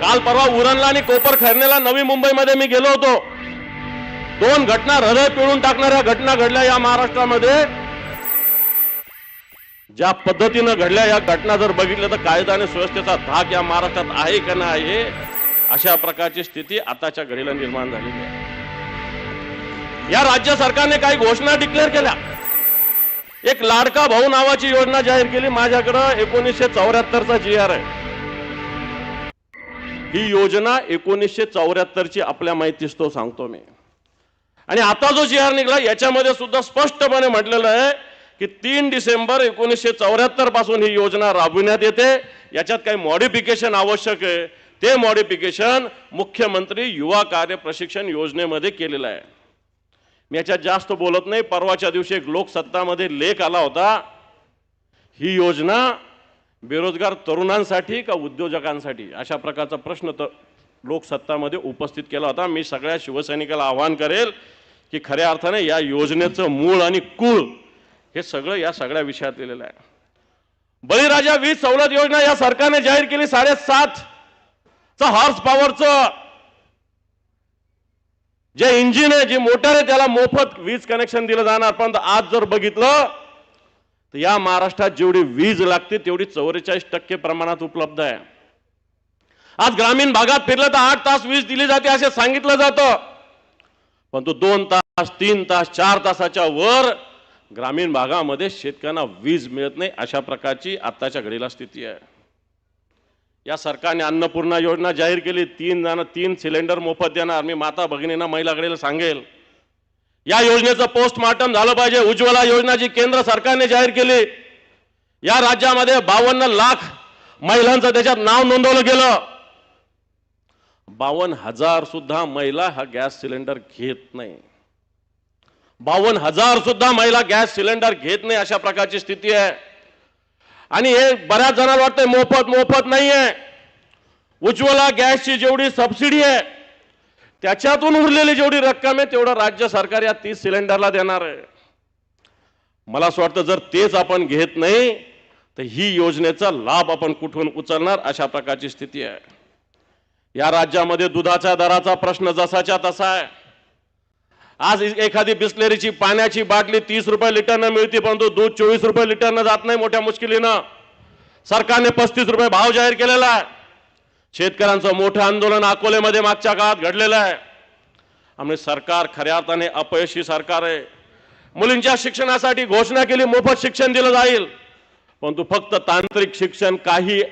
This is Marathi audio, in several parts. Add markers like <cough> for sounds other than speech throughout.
काल परवा उरणला आणि कोपर खैरनेला नवी मुंबईमध्ये मी गेलो होतो. दोन घटना हृदय पिळून टाकणाऱ्या घटना घडल्या या महाराष्ट्रामध्ये. ज्या पद्धतीनं घडल्या या घटना जर बघितल्या तर कायदा आणि सुव्यवस्थेचा धाक या महाराष्ट्रात आहे का नाही अशा प्रकारची स्थिती आताच्या घडीला निर्माण झालेली आहे. या राज्य सरकारने काही घोषणा डिक्लेअर केल्या. एक लाडका भाऊ नावाची योजना जाहीर केली. माझ्याकडं एकोणीसशे चौऱ्याहत्तरचा जी आर आहे. ही योजना एकोणीसशे चौऱ्याहत्तरची आपल्या माहितीच तो सांगतो मी. आणि आता जो जी आर निघाला याच्यामध्ये सुद्धा स्पष्टपणे म्हटलेलं आहे की तीन डिसेंबर एकोणीसशे चौऱ्याहत्तरपासून ही योजना राबविण्यात येते. याच्यात काही मॉडिफिकेशन आवश्यक आहे. ते मॉडिफिकेशन मुख्यमंत्री युवा कार्य प्रशिक्षण योजनेमध्ये केलेलं आहे. मी याच्यात जास्त बोलत नाही. परवाच्या दिवशी एक लोकसत्तामध्ये लेख आला होता. ही योजना बेरोजगार तरुणांसाठी का उद्योजकांसाठी? अशा प्रकारचा प्रश्न तर लोकसत्तामध्ये उपस्थित केला होता. मी सगळ्या शिवसैनिकाला आवाहन करेल की खऱ्या अर्थाने या योजनेचं मूळ आणि कुळ हे सगळं या सगळ्या विषयात लिहिलेलं आहे. बळीराजा वीज सवलत योजना या सरकारने जाहीर केली. साडेसात चा हॉर्स पॉवरचं जे इंजिन आहे जी मोटर आहे त्याला मोफत वीज कनेक्शन दिलं जाणार. पण आज जर बघितलं तर या महाराष्ट्रात जेवढी वीज लागते तेवढी चौवेचाळीस टक्के प्रमाणात उपलब्ध आहे. आज ग्रामीण भागात फिरलं तर आठ तास वीज दिली जाते असे सांगितलं जातं. पण तो दोन तास तीन तास चार तासाच्या वर ग्रामीण भागामध्ये शेतकऱ्यांना वीज मिळत नाही अशा प्रकारची आत्ताच्या घडीला स्थिती आहे. या सरकारने अन्नपूर्णा योजना जाहीर केली तीन जण तीन सिलेंडर मोफत देणार. मी माता भगिनींना महिलाकडेला सांगेल या योजनेचं पोस्टमार्टम झालं पाहिजे. उज्ज्वला योजना जी केंद्र सरकारने जाहीर केली या राज्यामध्ये बावन्न लाख महिलांचं त्याच्यात नाव नोंदवलं गेलं. बावन्न हजार सुद्धा महिला हा गॅस सिलेंडर घेत नाही. बावन्न हजार सुद्धा महिला गॅस सिलेंडर घेत नाही अशा प्रकारची स्थिती आहे. आणि हे बऱ्याच जणांना वाटतंय मोफत मोफत नाही आहे उज्ज्वला गॅसची जेवढी सबसिडी आहे त्याच्यातून उरलेली जेवढी रक्कम आहे तेवढं राज्य सरकार या तीस सिलेंडरला देणार आहे. मला असं वाटतं जर तेच आपण घेत नाही तर ही योजनेचा लाभ आपण कुठून उचलणार अशा प्रकारची स्थिती आहे. या राज्यामध्ये दुधाच्या दराचा प्रश्न जसाच्या तसा आहे. आज एखादी बिस्लेरीची पाण्याची बाटली तीस रुपये लिटरनं मिळते परंतु दूध चोवीस रुपये लिटरनं जात नाही मोठ्या मुश्किलीनं. सरकारने पस्तीस रुपये भाव जाहीर केलेला आहे. शेतकऱ्यांचं मोठं आंदोलन अकोलेमध्ये मागच्या काळात घडलेलं आहे. आम्ही सरकार खऱ्या अर्थाने अपयशी सरकार आहे. मुलींच्या शिक्षणासाठी घोषणा केली मोफत शिक्षण दिलं जाईल. परंतु फक्त तांत्रिक शिक्षण काही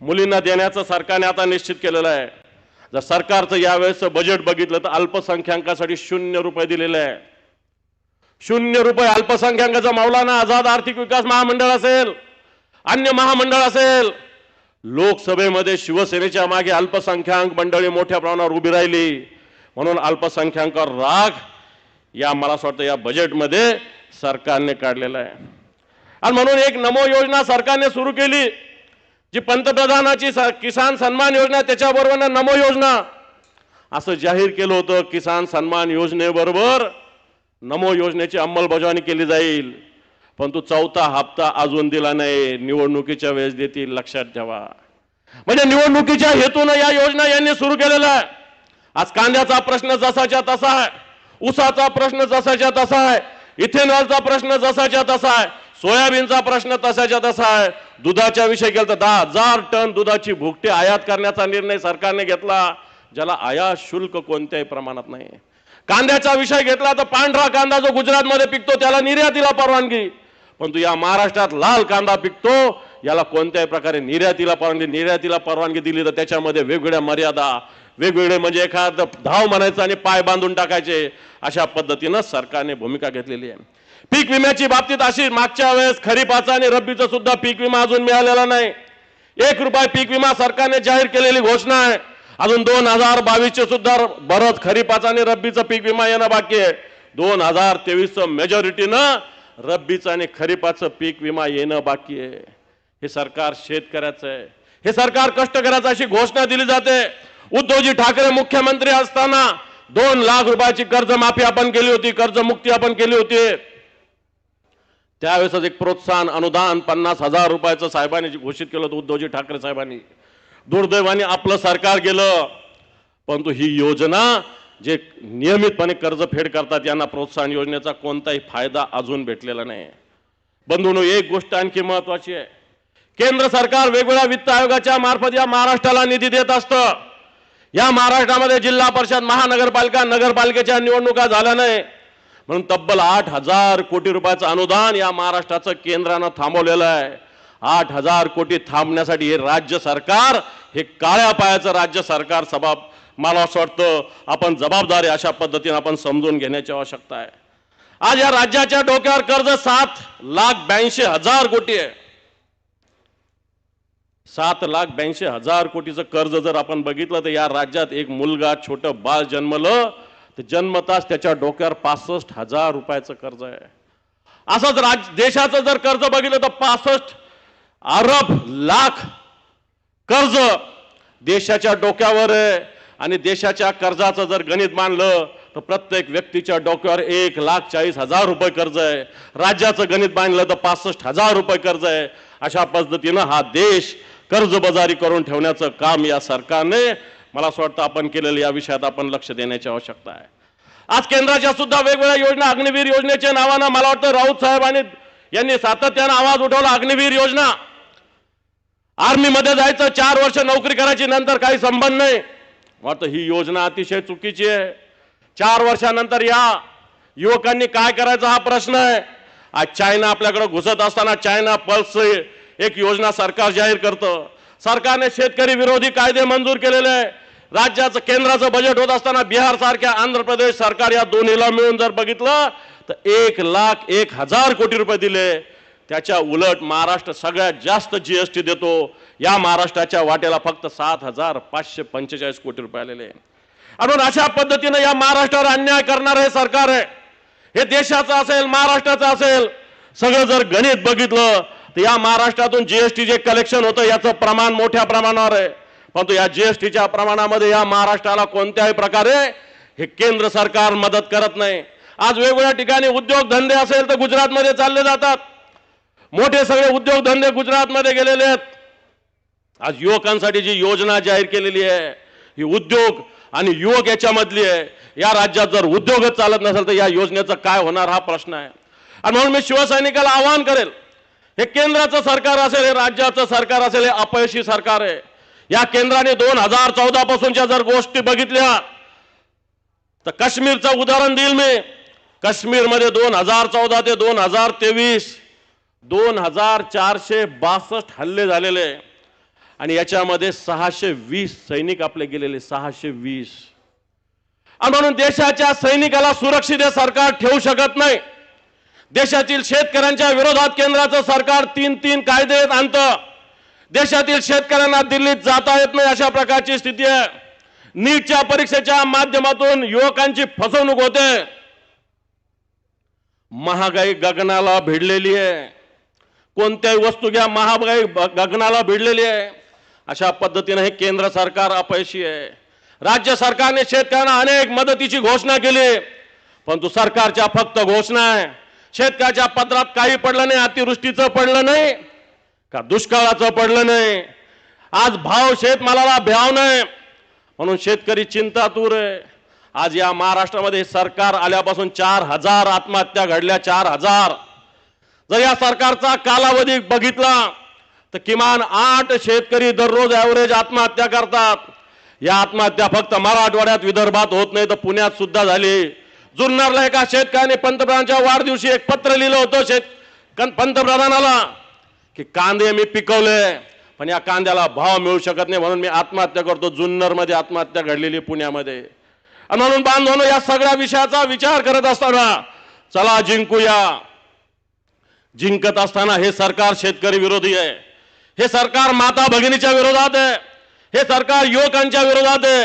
मुलींना देण्याचं सरकारने आता निश्चित केलेलं आहे. जर सरकारचं यावेळेचं बजेट बघितलं तर अल्पसंख्याकासाठी शून्य रुपये दिलेले आहे. शून्य रुपये अल्पसंख्याकाचा मौलाना आझाद आर्थिक विकास महामंडळ असेल अन्य महामंडळ असेल लोकसभेमध्ये शिवसेनेच्या मागे अल्पसंख्याक मंडळी मोठ्या प्रमाणावर उभी राहिली. म्हणून अल्पसंख्याकावर राग या मला असं वाटतं या बजेटमध्ये सरकारने काढलेला आहे. आणि म्हणून एक नमो योजना सरकारने सुरू केली जी पंतप्रधानाची स- किसान सन्मान योजना त्याच्याबरोबर नमो योजना. असं जाहीर केलं होतं किसान सन्मान योजनेबरोबर नमो योजनेची अंमलबजावणी केली जाईल. पण तो चौथा हप्ता अजून दिला नाही. निवडणुकीच्या वेळेस देतील लक्षात ठेवा. म्हणजे निवडणुकीच्या हेतून या योजना यांनी सुरू केलेल्या आहे आज कांद्याचा प्रश्न जसाच्या तसा आहे. ऊसाचा प्रश्न जसाच्या तसा आहे. इथेनॉलचा प्रश्न जसाच्या तसा आहे. सोयाबीनचा प्रश्न तसाच्या तसा आहे. दुधाच्या विषय केलं तर दहा हजार टन दुधाची भुकटी आयात करण्याचा निर्णय सरकारने घेतला. ज्याला आयात शुल्क कोणत्याही प्रमाणात नाही. कांद्याचा विषय घेतला तर पांढरा कांदा जो गुजरातमध्ये पिकतो त्याला निर्यातीला परवानगी. परंतु या महाराष्ट्रात लाल कांदा पिकतो याला कोणत्याही प्रकारे निर्यातीला परवानगी निर्यातीला परवानगी दिली तर त्याच्यामध्ये वेगवेगळ्या मर्यादा वेगवेगळे म्हणजे एखादं धाव म्हणायचं आणि पाय बांधून टाकायचे अशा पद्धतीनं सरकारने भूमिका घेतलेली आहे. पीक विम्याची बाबतीत अशी मागच्या वेळेस खरीपाचा आणि रब्बीचा सुद्धा पीक विमा अजून मिळालेला नाही. एक रुपये पीक विमा सरकारने जाहीर केलेली घोषणा आहे. अजून दोन हजार बावीसचे सुद्धा बरंच खरीपाचा आणि रब्बीचं पीक विमा येणं बाकी आहे. दोन हजार तेवीसचं मेजॉरिटीनं रब्बीचं आणि खरीपाचं पीक विमा येणं बाकी आहे. हे सरकार शेतकऱ्याचं आहे. हे सरकार कष्टकऱ्याचं अशी घोषणा दिली जाते. उद्धवजी ठाकरे मुख्यमंत्री असताना दोन लाख रुपयाची कर्जमाफी आपण केली होती कर्जमुक्ती आपण केली होती. त्यावेळेस एक प्रोत्साहन अनुदान पन्नास हजार रुपयाचं साहेबांनी घोषित केलं होतं उद्धवजी ठाकरे साहेबांनी. दुर्दैवाने आपलं सरकार गेलं. परंतु ही योजना जे नियमितपणे कर्जफेड करतात यांना प्रोत्साहन योजनेचा कोणताही फायदा अजून भेटलेला नाही. बंधूनो एक गोष्ट आणखी महत्वाची आहे. केंद्र सरकार वेगवेगळ्या वित्त आयोगाच्या मार्फत या महाराष्ट्राला निधी देत असतं. या महाराष्ट्रामध्ये जिल्हा परिषद महानगरपालिका नगरपालिकेच्या निवडणुका झाल्या नाही. म्हणून तब्बल आठ हजार कोटी रुपयाचं अनुदान या महाराष्ट्राचं केंद्रानं थांबवलेलं आहे. आठ हजार कोटी थांबण्यासाठी हे राज्य सरकार हे काळ्या पायाचं राज्य सरकार सभा मला असं वाटतं आपण जबाबदारी अशा पद्धतीने आपण समजून घेण्याची आवश्यकता आहे. आज या राज्याच्या डोक्यावर कर्ज सात लाख ब्याऐंशी हजार कोटी आहे. सात लाख ब्याऐंशी हजार कोटीचं कर्ज जर आपण बघितलं तर या राज्यात एक मुलगा छोटं बाळ जन्मलं तर जन्मताच त्याच्या डोक्यावर पासष्ट हजार रुपयाचं कर्ज आहे. असंच राज देशाचं जर कर्ज बघितलं तर पासष्ट अरब लाख कर्ज देशाच्या डोक्यावर आहे. आणि देशाच्या कर्जाचं जर गणित मानलं तर प्रत्येक व्यक्तीच्या डोक्यावर एक लाख चाळीस हजार रुपये कर्ज आहे. राज्याचं गणित मानलं तर पासष्ट हजार रुपये कर्ज आहे. अशा पद्धतीनं हा देश कर्जबाजारी करून ठेवण्याचं काम या सरकारने मला असं वाटतं आपण केलेलं या विषयात आपण लक्ष देण्याची आवश्यकता आहे. आज केंद्राच्या सुद्धा वेगवेगळ्या योजना अग्निवीर योजनेच्या नावानं मला वाटतं राऊत साहेबांनी यांनी सातत्यानं आवाज उठवला अग्निवीर योजना. आर्मीमध्ये जायचं चार वर्ष नोकरी करायची नंतर काही संबंध नाही. वाटतं ही योजना अतिशय चुकीची आहे. चार वर्षानंतर या युवकांनी काय करायचा हा प्रश्न आहे? आज चायना आपल्याकडे घुसत असताना चायना पल्स एक योजना सरकार जाहीर करतं. सरकारने शेतकरी विरोधी कायदे मंजूर केलेले आहे. राज्याचं केंद्राचं बजेट होत असताना बिहार सारख्या आंध्र प्रदेश सरकार या दोन्हीला मिळून जर बघितलं तर एक लाख एक हजार कोटी रुपये दिले. त्याच्या उलट महाराष्ट्र सगळ्यात जास्त जीएसटी देतो. या महाराष्ट्राच्या वाट्याला फक्त सात हजार पाचशे पंचेचाळीस कोटी रुपये आलेले आहे. म्हणून अशा पद्धतीनं या महाराष्ट्रावर अन्याय करणार हे सरकार आहे. हे देशाचं असेल महाराष्ट्राचं असेल सगळं जर गणित बघितलं तर या महाराष्ट्रातून जीएसटी जे कलेक्शन होतं याचं प्रमाण मोठ्या प्रमाणावर आहे. परंतु या जीएसटीच्या प्रमाणामध्ये या महाराष्ट्राला कोणत्याही प्रकारे हे केंद्र सरकार मदत करत नाही. आज वेगवेगळ्या ठिकाणी उद्योगधंदे असेल तर गुजरातमध्ये चालले जातात. मोठे सगळे उद्योगधंदे गुजरातमध्ये गेलेले आहेत. आज युवकांसाठी जी योजना जाहीर केलेली आहे ही उद्योग आणि युवक याच्यामधली आहे. या राज्यात जर उद्योगच चालत नसेल तर या योजनेचं काय होणार हा प्रश्न आहे. आणि म्हणून मी शिवसैनिकाला आवाहन करेल हे केंद्राचं सरकार असेल हे राज्याचं सरकार असेल हे अपयशी सरकार आहे. या केंद्राने दोन हजार चौदा पासूनच्या जर गोष्टी बघितल्या तर काश्मीरचं उदाहरण देईल मी. काश्मीरमध्ये दोन हजार चौदा ते दोन हजार तेवीस दोन हजार चारशे बासष्ट हल्ले झालेले. आणि याच्यामध्ये सहाशे वीस सैनिक आपले गेलेले सहाशे वीस. आणि म्हणून देशाच्या सैनिकाला सुरक्षित हे सरकार ठेवू शकत नाही. देशातील शेतकऱ्यांच्या विरोधात केंद्राचं सरकार तीन तीन कायदे आणतं. देशातील शेतकऱ्यांना दिल्लीत जाता येत नाही अशा प्रकारची स्थिती आहे. नीटच्या परीक्षेच्या माध्यमातून युवकांची फसवणूक होते. महागाई गगनाला भिडलेली आहे. कोणत्याही वस्तू घ्या महागाई गगनाला भिडलेली आहे. अशा पद्धतीनं हे केंद्र सरकार अपयशी आहे. राज्य सरकारने शेतकऱ्यांना अनेक मदतीची घोषणा केली परंतु सरकारच्या फक्त घोषणा आहे. शेतकऱ्याच्या पत्रात काही पडलं नाही अतिवृष्टीचं पडलं नाही का दुष्काळाचं पडलं नाही. आज भाव शेतमालाला भ्याव नाही. म्हणून शेतकरी चिंतातूर आहे. आज या महाराष्ट्रामध्ये सरकार आल्यापासून चार हजार आत्महत्या घडल्या चार हजार. जर या सरकारचा कालावधी बघितला तर किमान आठ शेतकरी दररोज ॲव्हरेज आत्महत्या करतात. या आत्महत्या फक्त मराठवाड्यात विदर्भात होत नाही तर पुण्यात सुद्धा झाली. जुन्नरला एका शेतकऱ्याने पंतप्रधानांच्या वाढदिवशी एक पत्र लिहिलं होतं शेत पंतप्रधानाला की कांदे मी पिकवले पण या कांद्याला भाव मिळू शकत नाही म्हणून मी आत्महत्या करतो. जुन्नरमध्ये आत्महत्या घडलेली पुण्यामध्ये. आणि म्हणून बांधवांनो या सगळ्या विषयाचा विचार करत असताना चला जिंकूया. जिंकत असताना हे सरकार शेतकरी विरोधी आहे. हे सरकार माता भगिनीच्या विरोधात आहे. हे सरकार युवकांच्या विरोधात आहे.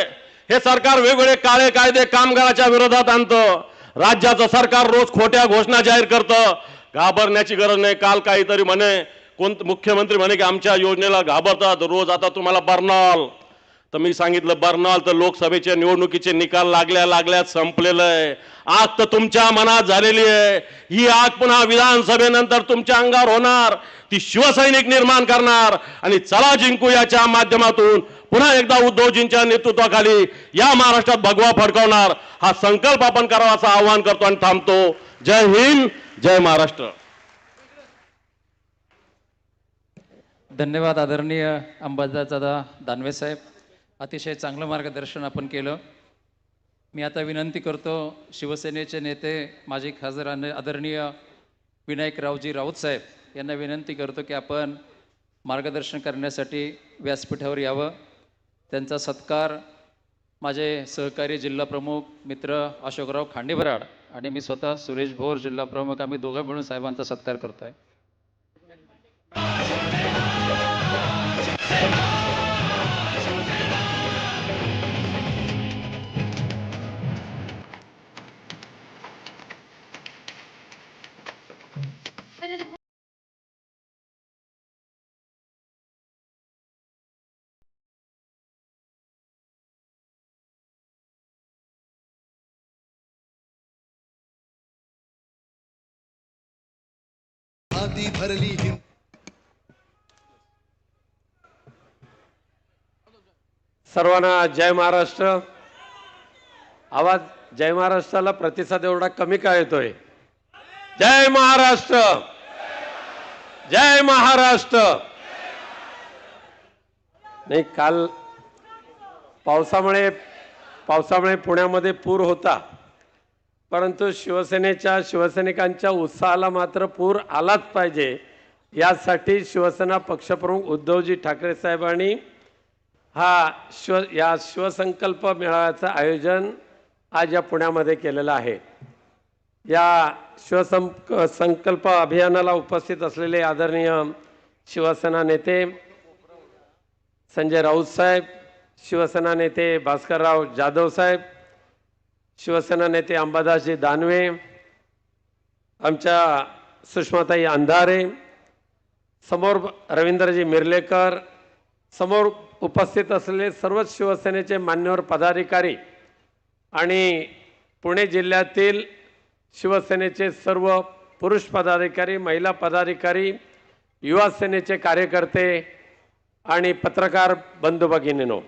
हे सरकार वेगवेगळे काळे कायदे कामगाराच्या विरोधात आणतं. राज्याचं सरकार रोज खोट्या घोषणा जाहीर करतं. घाबरण्याची गरज नाही. काल काहीतरी म्हणे कोण मुख्यमंत्री म्हणे की आमच्या योजनेला घाबरतात. रोज आता तुम्हाला बर्नॉल. तर मी सांगितलं बर्नॉल तर लोकसभेच्या निवडणुकीचे निकाल लागल्या लागल्यात संपलेलं आहे. आग तर तुमच्या मनात झालेली आहे. ही आग पुन्हा विधानसभेनंतर तुमच्या अंगावर होणार. ती शिवसैनिक निर्माण करणार. आणि चला जिंकू याच्या माध्यमातून. पुन्हा एकदा उद्धवजींच्या नेतृत्वाखाली या महाराष्ट्रात भगवा फडकवणार. हा संकल्प आपण करावा असं आवाहन करतो आणि थांबतो. जय हिंद जय महाराष्ट्र. धन्यवाद आदरणीय अंबादादा दानवे साहेब. अतिशय चांगलं मार्गदर्शन आपण केलं. मी आता विनंती करतो शिवसेनेचे नेते माजी खासदार आन- आदरणीय विनायकरावजी राऊत साहेब यांना विनंती करतो की आपण मार्गदर्शन करण्यासाठी व्यासपीठावर यावं. त्यांचा सत्कार माझे सहकारी जिल्हा प्रमुख मित्र अशोकराव खांडेबराड आणि मी स्वतः सुरेश भोर जिल्हा प्रमुख आम्ही दोघं मिळून साहेबांचा सत्कार करतो आहे आधी भरली हिंद सर्वांना जय महाराष्ट्र. आवाज जय महाराष्ट्राला प्रतिसाद एवढा कमी का येतोय? जय महाराष्ट्र. जय महाराष्ट्र. नाही काल पावसामुळे पावसामुळे पुण्यामध्ये पूर होता. परंतु शिवसेनेच्या शिवसैनिकांच्या उत्साहाला मात्र पूर आलाच पाहिजे. यासाठी शिवसेना पक्षप्रमुख उद्धवजी ठाकरे साहेबांनी हा शिव या शिवसंकल्प मेळाव्याचं आयोजन आज या पुण्यामध्ये केलेलं आहे. या शिवसंक संकल्प अभियानाला उपस्थित असलेले आदरणीय शिवसेना नेते संजय राऊत साहेब शिवसेना नेते भास्करराव जाधव साहेब शिवसेना नेते अंबादासजी दानवे आमच्या सुषमाताई अंधारे समोर रवींद्रजी मिर्लेकर समोर उपस्थित असलेले सर्वच शिवसेनेचे मान्यवर पदाधिकारी आणि पुणे जिल्ह्यातील शिवसेनेचे सर्व पुरुष पदाधिकारी महिला पदाधिकारी युवा सेनेचे कार्यकर्ते आणि पत्रकार बंधू भगिनीनो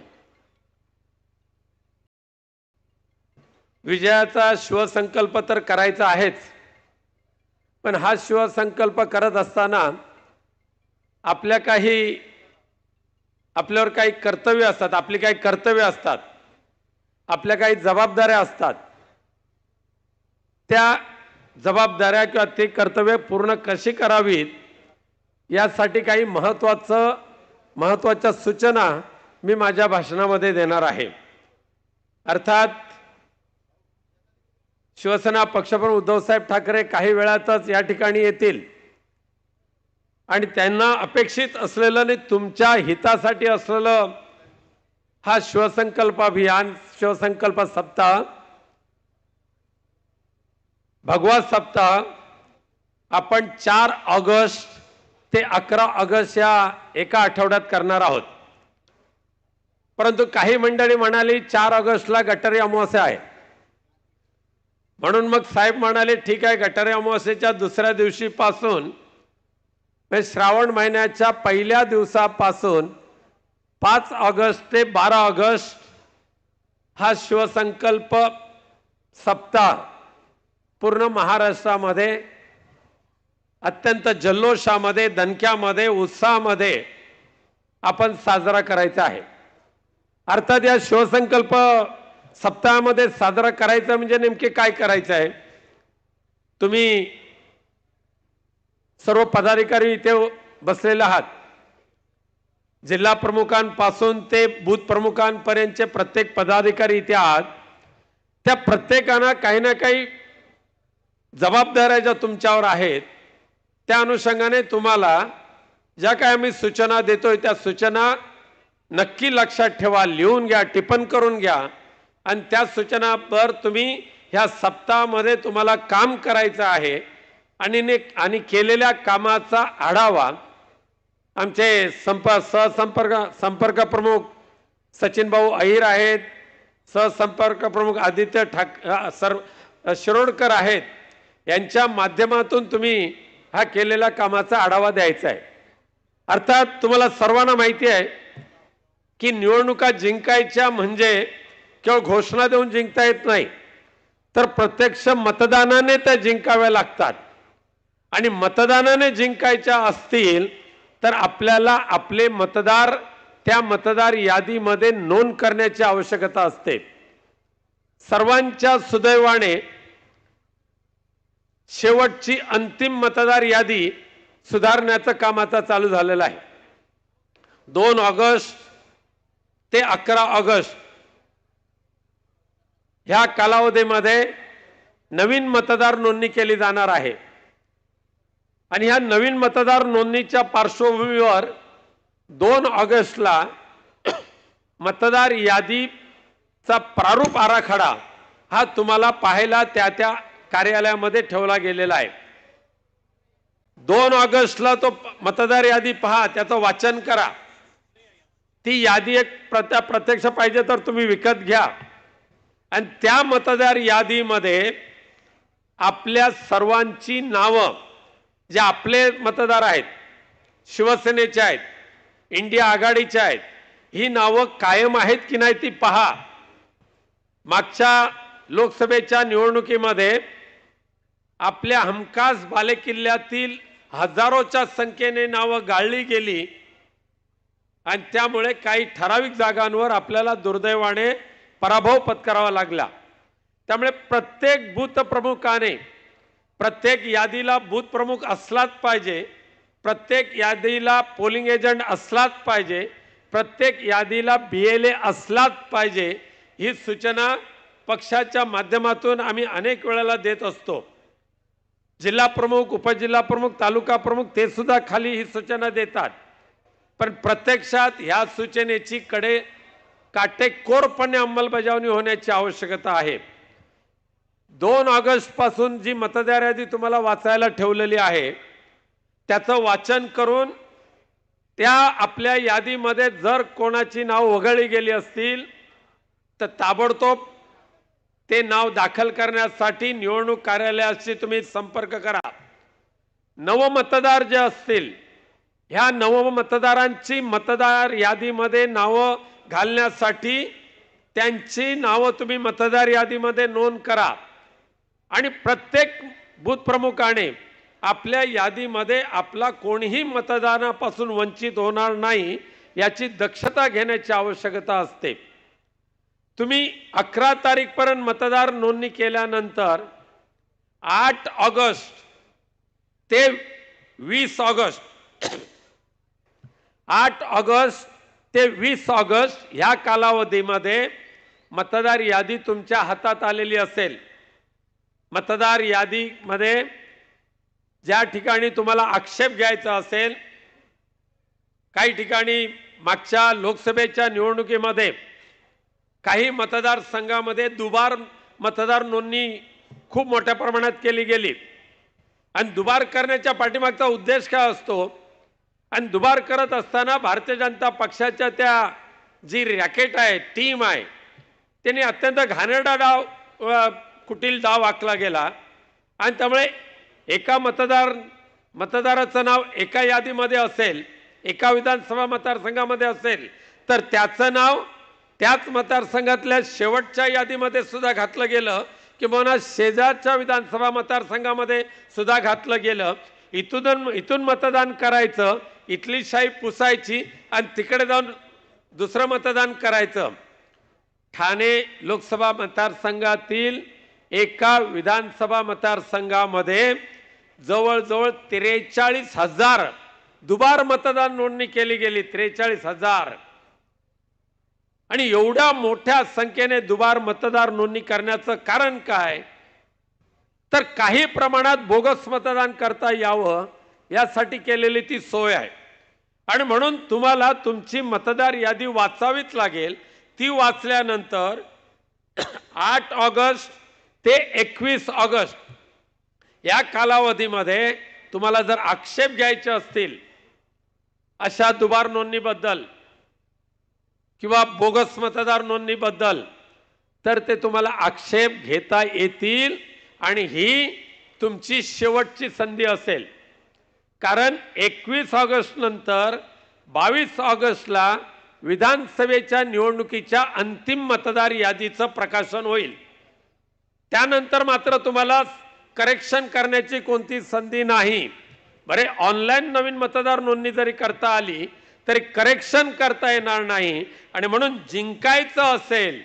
विजयाचा शिवसंकल्प तर करायचा आहेच. पण हा शिवसंकल्प करत असताना आपल्या काही आपल्यावर काही कर्तव्य असतात आपली काही कर्तव्य असतात आपल्या काही जबाबदाऱ्या असतात. त्या जबाबदाऱ्या किंवा ते कर्तव्य पूर्ण कशी करावीत यासाठी काही महत्त्वाचं महत्त्वाच्या सूचना मी माझ्या भाषणामध्ये देणार आहे. अर्थात शिवसेना पक्षप्रमुख उद्धवसाहेब ठाकरे काही वेळातच या ठिकाणी येतील. आणि त्यांना अपेक्षित असलेलं आणि तुमच्या हितासाठी असलेलं हा शिवसंकल्प अभियान शिवसंकल्प सप्ताह भगवा सप्ताह आपण चार ऑगस्ट ते अकरा ऑगस्ट या एका आठवड्यात करणार आहोत. परंतु काही मंडळी म्हणाली चार ऑगस्टला गटारी अमावस्या आहे. म्हणून मग साहेब म्हणाले ठीक आहे गटारी अमावस्येच्या दुसऱ्या दिवशीपासून म्हणजे श्रावण महिन्याच्या पहिल्या दिवसापासून पाच ऑगस्ट ते बारा ऑगस्ट हा शिवसंकल्प सप्ताह पूर्ण महाराष्ट्रामध्ये अत्यंत जल्लोषामध्ये दणक्यामध्ये उत्साहामध्ये आपण साजरा करायचा आहे. अर्थात या शिवसंकल्प सप्ताहामध्ये साजरा करायचा म्हणजे नेमके काय करायचं आहे? तुम्ही सर्व पदाधिकारी इथे बसलेले आहात. जिल्हा प्रमुखांपासून ते बूथ प्रमुखांपर्यंतचे प्रत्येक पदाधिकारी इथे आहात. त्या प्रत्येकानं काही ना काही जबाबदाऱ्या ज्या तुमच्यावर आहेत त्या अनुषंगाने तुम्हाला ज्या काय आम्ही सूचना देतोय त्या सूचना नक्की लक्षात ठेवा लिहून घ्या टिपण करून घ्या. आणि त्या सूचनावर तुम्ही ह्या सप्ताहामध्ये तुम्हाला काम करायचं आहे. आणि ने आणि केलेल्या कामाचा आढावा आमचे संप सहसंपर्क संपर्क प्रमुख सचिन भाऊ अहिर आहेत. सहसंपर्क प्रमुख आदित्य ठाक सर शिरोडकर आहेत. यांच्या माध्यमातून तुम्ही हा केलेल्या कामाचा आढावा द्यायचा आहे. अर्थात तुम्हाला सर्वांना माहिती आहे की निवडणुका जिंकायच्या म्हणजे केवळ घोषणा देऊन जिंकता येत नाही. तर प्रत्यक्ष मतदानाने त्या जिंकाव्या लागतात. आणि मतदानाने जिंकायच्या असतील तर आपल्याला आपले मतदार त्या मतदार यादीमध्ये नोंद करण्याची आवश्यकता असते. सर्वांच्या सुदैवाने शेवटची अंतिम मतदार यादी सुधारण्याचं काम आता चालू झालेलं आहे. दोन ऑगस्ट ते अकरा ऑगस्ट ह्या कालावधीमध्ये नवीन मतदार नोंदणी केली जाणार आहे. आणि ह्या नवीन मतदार नोंदणीच्या पार्श्वभूमीवर दोन ऑगस्टला मतदार यादीचा प्रारूप आराखडा हा तुम्हाला पाहायला त्या त्या कार्यालयामध्ये ठेवला गेलेला आहे. दोन ऑगस्टला तो मतदार यादी पहा त्याचं वाचन करा. ती यादी एक प्रत्या प्रत्यक्ष पाहिजे तर तुम्ही विकत घ्या. आणि त्या मतदार यादीमध्ये आपल्या सर्वांची नावं जे आपले मतदार आहेत शिवसेनेचे आहेत इंडिया आघाडीचे आहेत ही नावं कायम आहेत की नाही ती पहा. मागच्या लोकसभेच्या निवडणुकीमध्ये आपल्या हमखास बालेकिल्ल्यातील हजारोच्या संख्येने नावं गाळली गेली आणि त्यामुळे काही ठराविक जागांवर आपल्याला दुर्दैवाने पराभव पत्करावा लागला. त्यामुळे प्रत्येक बूथप्रमुखाने प्रत्येक यादीला बूथप्रमुख असलाच पाहिजे प्रत्येक यादीला पोलिंग एजंट असलाच पाहिजे प्रत्येक यादीला बी एल ए असलाच पाहिजे ही सूचना पक्षाच्या माध्यमातून आम्ही अनेक वेळेला देत असतो. जिल्हा प्रमुख उपजिल्हा प्रमुख तालुका प्रमुख ते सुद्धा खाली ही सूचना देतात. पण प्रत्यक्षात ह्या सूचनेची कडे काटेकोरपणे अंमलबजावणी होण्याची आवश्यकता आहे. दोन ऑगस्टपासून जी मतदार यादी तुम्हाला वाचायला ठेवलेली आहे त्याचं वाचन करून त्या आपल्या यादीमध्ये जर कोणाची नाव वगळली गेली असतील तर ताबडतोब ते नाव दाखल करण्यासाठी निवडणूक कार्यालयाशी तुम्ही संपर्क करा. नवमतदार जे असतील ह्या नवमतदारांची मतदार यादीमध्ये नावं घालण्यासाठी त्यांची नावं तुम्ही मतदार यादीमध्ये नोंद करा. आणि प्रत्येक बूथ प्रमुखाने आपल्या यादीमध्ये आपला कोणीही मतदानापासून वंचित होणार नाही याची दक्षता घेण्याची आवश्यकता असते. तुम्ही अकरा तारीखपर्यंत मतदार नोंदणी केल्यानंतर आठ ऑगस्ट ते वीस ऑगस्ट आठ ऑगस्ट ते वीस ऑगस्ट ह्या कालावधीमध्ये मतदार यादी तुमच्या हातात आलेली असेल. मतदार यादीमध्ये ज्या ठिकाणी तुम्हाला आक्षेप घ्यायचा असेल काही ठिकाणी मागच्या लोकसभेच्या निवडणुकीमध्ये काही मतदारसंघामध्ये दुबार मतदार नोंदणी खूप मोठ्या प्रमाणात केली गेली. आणि दुबार करण्याच्या पाठीमागचा उद्देश काय असतो? आणि दुबार करत असताना भारतीय जनता पक्षाच्या त्या जी रॅकेट आहे टीम आहे त्यांनी अत्यंत घाणेरडा डाव कुटील डाव आखला गेला. आणि त्यामुळे एका मतदार मतदाराचं नाव एका यादीमध्ये असेल एका विधानसभा मतदारसंघामध्ये असेल तर त्याचं नाव त्याच मतदारसंघातल्या शेवटच्या यादीमध्ये सुद्धा घातलं गेलं किंवा शेजारच्या विधानसभा मतदारसंघामध्ये सुद्धा घातलं गेलं. इथून इथून मतदान करायचं इथली शाही पुसायची आणि तिकडे जाऊन दुसरं मतदान करायचं. ठाणे लोकसभा मतदारसंघातील एका विधानसभा मतदारसंघामध्ये जवळजवळ त्रेचाळीस हजार दुबार मतदान नोंदणी केली गेली त्रेचाळीस हजार. आणि एवढ्या मोठ्या संख्येने दुबार मतदार नोंदणी करण्याचं कारण काय? तर काही प्रमाणात बोगस मतदान करता यावं यासाठी केलेली ती सोय आहे. आणि म्हणून तुम्हाला तुमची मतदार यादी वाचावीच लागेल. ती वाचल्यानंतर <clears throat> आठ ऑगस्ट ते एकवीस ऑगस्ट या कालावधीमध्ये तुम्हाला जर आक्षेप घ्यायचे असतील अशा दुबार नोंदणीबद्दल किंवा बोगस मतदार नोंदणीबद्दल तर ते तुम्हाला आक्षेप घेता येतील आणि ही तुमची शेवटची संधी असेल. कारण एकवीस ऑगस्ट नंतर बावीस ऑगस्टला विधानसभेच्या निवडणुकीच्या अंतिम मतदार यादीचं प्रकाशन होईल. त्यानंतर मात्र तुम्हाला करेक्शन करण्याची कोणती संधी नाही. बरे ऑनलाईन नवीन मतदार नोंदणी जरी करता आली तरी करेक्शन करता येणार नाही. आणि म्हणून जिंकायचं असेल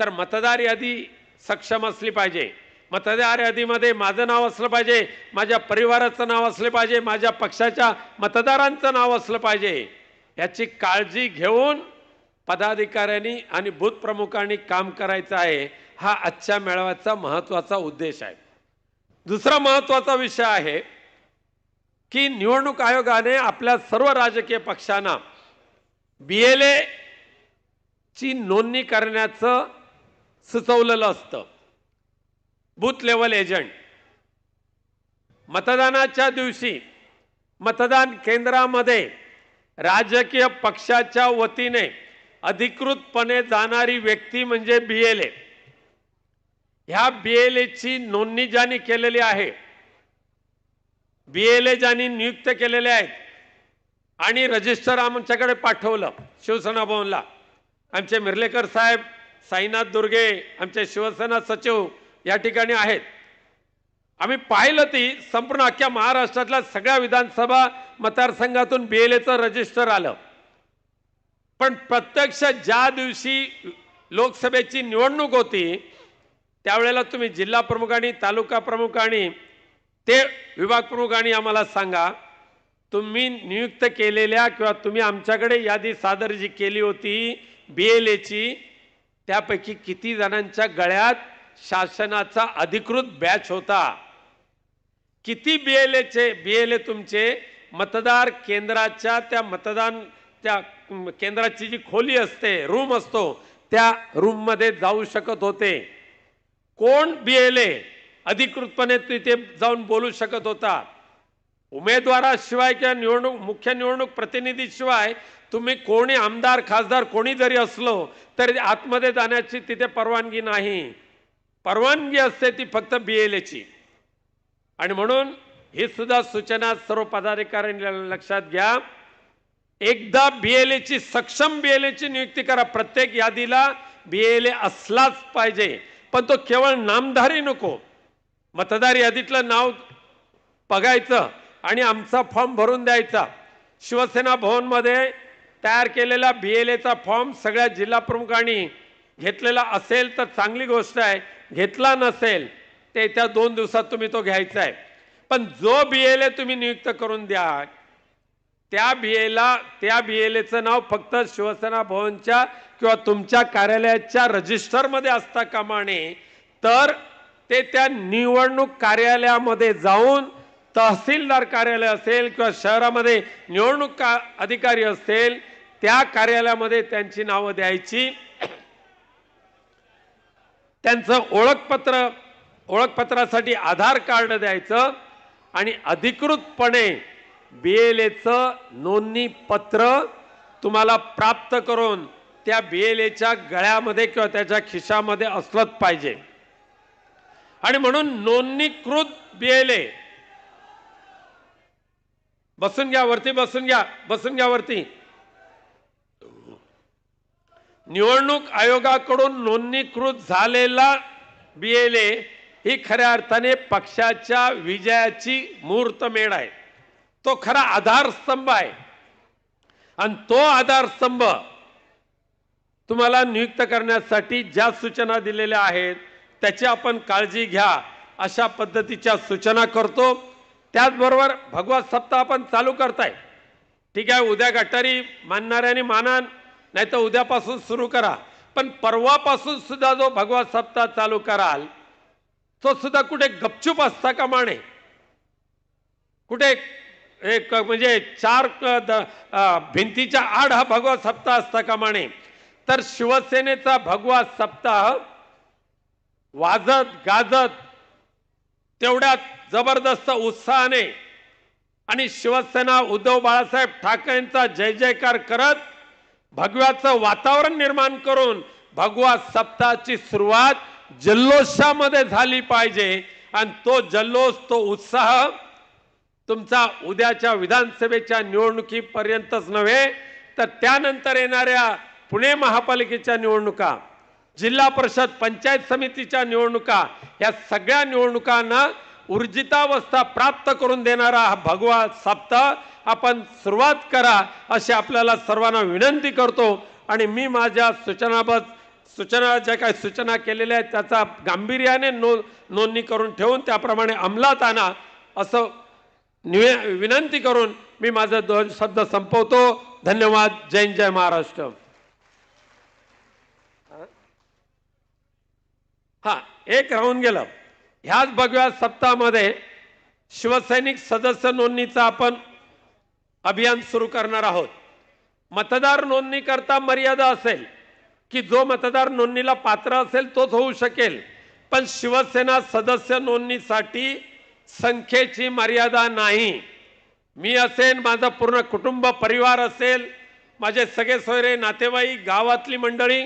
तर मतदार यादी सक्षम असली पाहिजे. मतदार यादीमध्ये माझं नाव असलं पाहिजे माझ्या परिवाराचं नाव असलं पाहिजे माझ्या पक्षाच्या मतदारांचं नाव असलं पाहिजे याची काळजी घेऊन पदाधिकाऱ्यांनी आणि बूथ प्रमुखांनी काम करायचं आहे हा आजच्या मेळाव्याचा महत्त्वाचा उद्देश आहे. दुसरा महत्त्वाचा विषय आहे की निवडणूक आयोगाने आपल्या सर्व राजकीय पक्षांना बी एल ची नोंदणी करण्याचं सुचवलेलं असतं. Booth level agent. मतदानाच्या दिवशी मतदान केंद्रामध्ये राजकीय पक्षाच्या वतीने अधिकृतपणे जाणारी व्यक्ती म्हणजे बी एल ए ह्या बी एल एची नोंदणी ज्यांनी केलेली आहे बी एल ए ज्यांनी नियुक्त केलेले आहेत आणि रजिस्टर आमच्याकडे पाठवलं शिवसेना भवनला. आमचे मिर्लेकर साहेब साईनाथ दुर्गे आमचे शिवसेना सचिव या ठिकाणी आहेत. आम्ही पाहिलं ती संपूर्ण अख्ख्या महाराष्ट्रातल्या सगळ्या विधानसभा मतदारसंघातून बी एल एचं रजिस्टर आलं. पण प्रत्यक्ष ज्या दिवशी लोकसभेची निवडणूक होती त्यावेळेला तुम्ही जिल्हा प्रमुखांनी तालुका प्रमुखांनी ते विभाग प्रमुखांनी आम्हाला सांगा तुम्ही नियुक्त केलेल्या किंवा तुम्ही आमच्याकडे यादी सादर जी केली होती बी एल एची त्यापैकी किती जणांच्या गळ्यात शासनाचा अधिकृत बॅच होता. किती बी एल एचे बी एल ए तुमचे मतदार केंद्राच्या त्या मतदान त्या केंद्राची जी खोली असते रूम असतो त्या रूममध्ये जाऊ शकत होते. कोण बी एल ए अधिकृतपणे तिथे जाऊन बोलू शकत होता. उमेदवाराशिवाय किंवा निवडणूक मुख्य निवडणूक प्रतिनिधीशिवाय तुम्ही कोणी आमदार खासदार कोणी जरी असलो तरी आतमध्ये जाण्याची तिथे परवानगी नाही. परवानगी असते ती फक्त बी एल एची आणि म्हणून ही सुद्धा सूचना सर्व पदाधिकाऱ्यांनी लक्षात घ्या. एकदा बी एल एची सक्षम बी एल एची नियुक्ती करा. प्रत्येक यादीला बी एल ए असलाच पाहिजे. पण तो केवळ नामधारी नको. मतदार यादीतलं नाव बघायचं आणि आमचा फॉर्म भरून द्यायचा. शिवसेना भवनमध्ये तयार केलेला बी एल एचा फॉर्म सगळ्या जिल्हाप्रमुखांनी घेतलेला असेल तर चांगली गोष्ट आहे. घेतला नसेल ते त्या दोन दिवसात तुम्ही तो घ्यायचा आहे. पण जो बी एल ए तुम्ही नियुक्त करून द्या त्या बी एला त्या बी एल एचं नाव फक्त शिवसेना भवनच्या किंवा तुमच्या कार्यालयाच्या रजिस्टरमध्ये असता कामाने तर ते त्या निवडणूक कार्यालयामध्ये जाऊन तहसीलदार कार्यालय असेल किंवा शहरामध्ये निवडणूक का अधिकारी असेल त्या कार्यालयामध्ये त्यांची नावं द्यायची. त्यांचं ओळखपत्र ओळखपत्रासाठी आधार कार्ड द्यायचं आणि अधिकृतपणे बी एल एचं नोंदणी पत्र तुम्हाला प्राप्त करून त्या बी एल एच्या गळ्यामध्ये किंवा त्याच्या खिशामध्ये असलंच पाहिजे. आणि म्हणून नोंदणीकृत बी एल ए बसून घ्या वरती बसून घ्या बसून घ्या वरती. निवडणूक आयोगाकडून नोंदणीकृत झालेला बी एल ए ही खऱ्या अर्थाने पक्षाच्या विजयाची मुहूर्तमेढ आहे. तो खरा आधारस्तंभ आहे. आणि तो आधारस्तंभ तुम्हाला नियुक्त करण्यासाठी ज्या सूचना दिलेल्या आहेत त्याची आपण काळजी घ्या अशा पद्धतीच्या सूचना करतो. त्याचबरोबर भगवत सप्ताह आपण चालू करताय. ठीक आहे उद्या गटारी मानणाऱ्यांनी मानान. नाही तर उद्यापासून सुरू करा. पण परवापासून सुद्धा जो भगवा सप्ताह चालू कराल तो सुद्धा कुठे गपचूप असता का माणे कुठे एक म्हणजे चार भिंतीच्या आड हा भगवा सप्ताह असता का माणे तर शिवसेनेचा भगवा सप्ताह वाजत गाजत तेवढ्यात जबरदस्त उत्साहाने आणि शिवसेना उद्धव बाळासाहेब ठाकरेंचा जय जयकार करत भगव्याचं वातावरण निर्माण करून भगवा सप्ताहाची सुरुवात जल्लोषामध्ये झाली पाहिजे. आणि तो जल्लोष तो उत्साह तुमचा उद्याच्या विधानसभेच्या निवडणुकीपर्यंतच नव्हे तर त्यानंतर येणाऱ्या पुणे महापालिकेच्या निवडणुका जिल्हा परिषद पंचायत समितीच्या निवडणुका या सगळ्या निवडणुकांना ऊर्जितावस्था प्राप्त करून देणारा हा भगवा सप्ताह आपण सुरुवात करा अशी आपल्याला सर्वांना विनंती करतो. आणि मी माझ्या सूचनाबद्ध सूचना ज्या काही सूचना केलेल्या आहेत त्याचा गांभीर्याने नो नोंदणी करून ठेवून त्याप्रमाणे अंमलात आणा असं निवे विनंती करून मी माझं दोन शब्द संपवतो. धन्यवाद. जय जय महाराष्ट्र. हा एक राहून गेलं. ह्याच भगव्या सप्ताहामध्ये शिवसैनिक सदस्य नोंदणीचं आपण अभियान सुरू करणार आहोत. मतदार नोंदणी करता मर्यादा असेल की जो मतदार नोंदणीला पात्र असेल तोच होऊ शकेल. पण शिवसेना सदस्य नोंदणीसाठी संख्येची मर्यादा नाही. मी असेल माझं पूर्ण कुटुंब परिवार असेल माझे सगळे सोयरे नातेवाईक गावातली मंडळी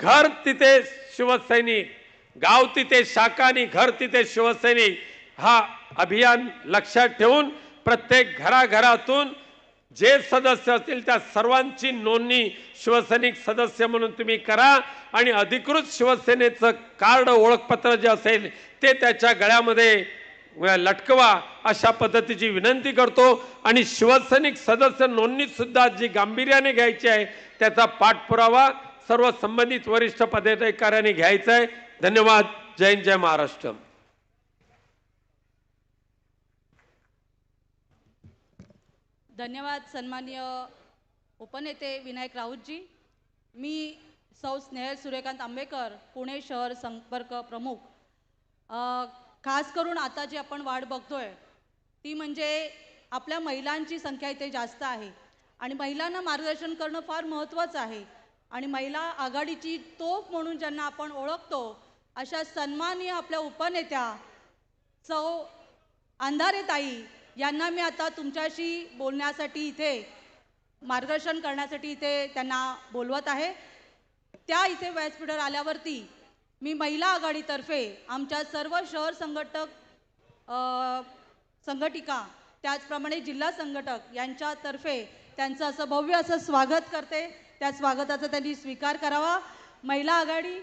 घर तिथे शिवसैनिक गाव तिथे शाकानी घर तिथे शिवसैनिक हा अभियान लक्षात ठेवून प्रत्येक घराघरातून जे सदस्य असतील त्या सर्वांची नोंदणी शिवसैनिक सदस्य म्हणून तुम्ही करा आणि अधिकृत शिवसेनेचं कार्ड ओळखपत्र जे असेल ते त्याच्या गळ्यामध्ये लटकवा अशा पद्धतीची विनंती करतो. आणि शिवसैनिक सदस्य नोंदणीसुद्धा जी गांभीर्याने घ्यायची आहे त्याचा पाठपुरावा सर्व संबंधित वरिष्ठ पदाधिकाऱ्यांनी घ्यायचा आहे. धन्यवाद जय हिंद, जय महाराष्ट्र. धन्यवाद सन्माननीय उपनेते विनायक राऊतजी. मी सौ स्नेहल सूर्यकांत आंबेकर पुणे शहर संपर्क प्रमुख. खास करून आता जी आपण वाढ बघतोय ती म्हणजे आपल्या महिलांची संख्या इथे जास्त आहे. आणि महिलांना मार्गदर्शन करणं फार महत्त्वाचं आहे. आणि महिला आघाडीची तोफ म्हणून ज्यांना आपण ओळखतो अशा सन्माननीय आपल्या उपनेत्या चौ अंधारे ताई यांना मी आता तुमच्याशी बोलण्यासाठी इथे मार्गदर्शन करण्यासाठी इथे त्यांना बोलवत आहे. त्या इथे व्यासपीठावर आल्यावरती मी महिला आघाडीतर्फे आमच्या सर्व शहर संघटक संघटिका त्याचप्रमाणे जिल्हा संघटक यांच्यातर्फे त्यांचं असं भव्य असं स्वागत करते. त्या स्वागताचा त्यांनी स्वीकार करावा. महिला आघाडी